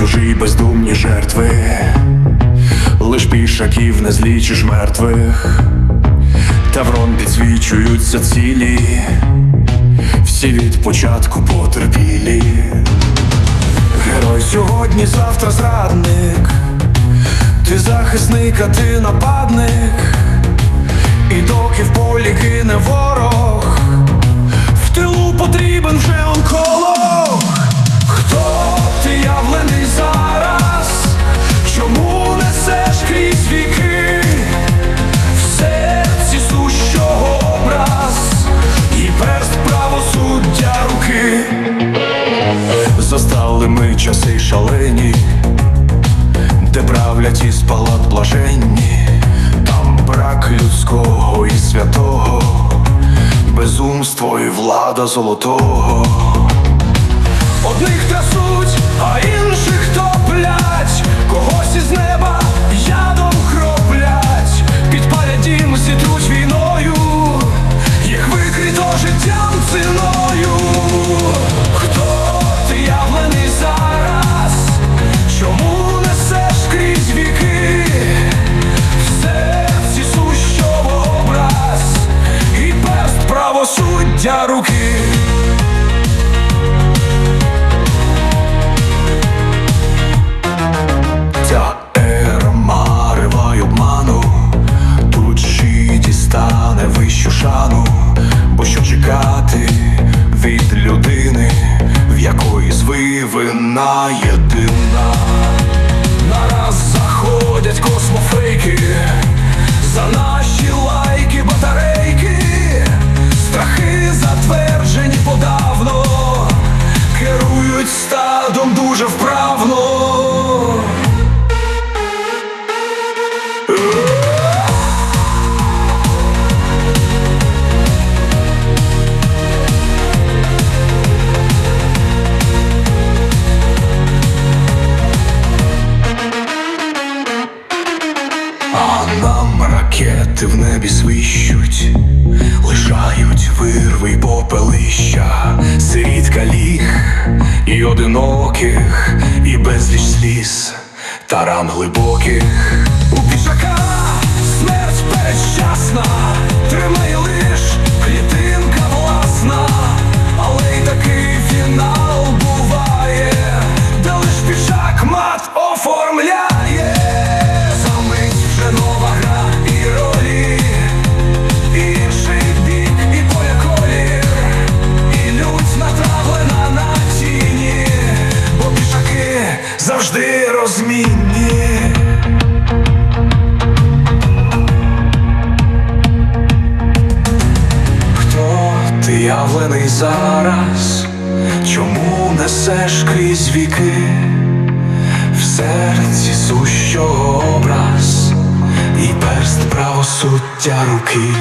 чужі бездумні жертви, лиш пішаків не злічиш мертвих, Таврон підсвічуються цілі, всі від початку потерпілі. Герой сьогодні, завтра зрадник, ти захисник, а ти нападник, і доки в полі гине ворог, де із палат блаженні, там брак людського і святого, безумство і влада золотого. Одних трясуть, а інших топлять, когось із неба звивина ракети в небі свищуть, лишають вирви й попелища, сиріт ліг, і одиноких, і безліч сліз, та ран глибоких. У пішака завжди розмінні. Хто ти явлений зараз? Чому несеш крізь віки? В серці сущого образ і перст правосуддя руки.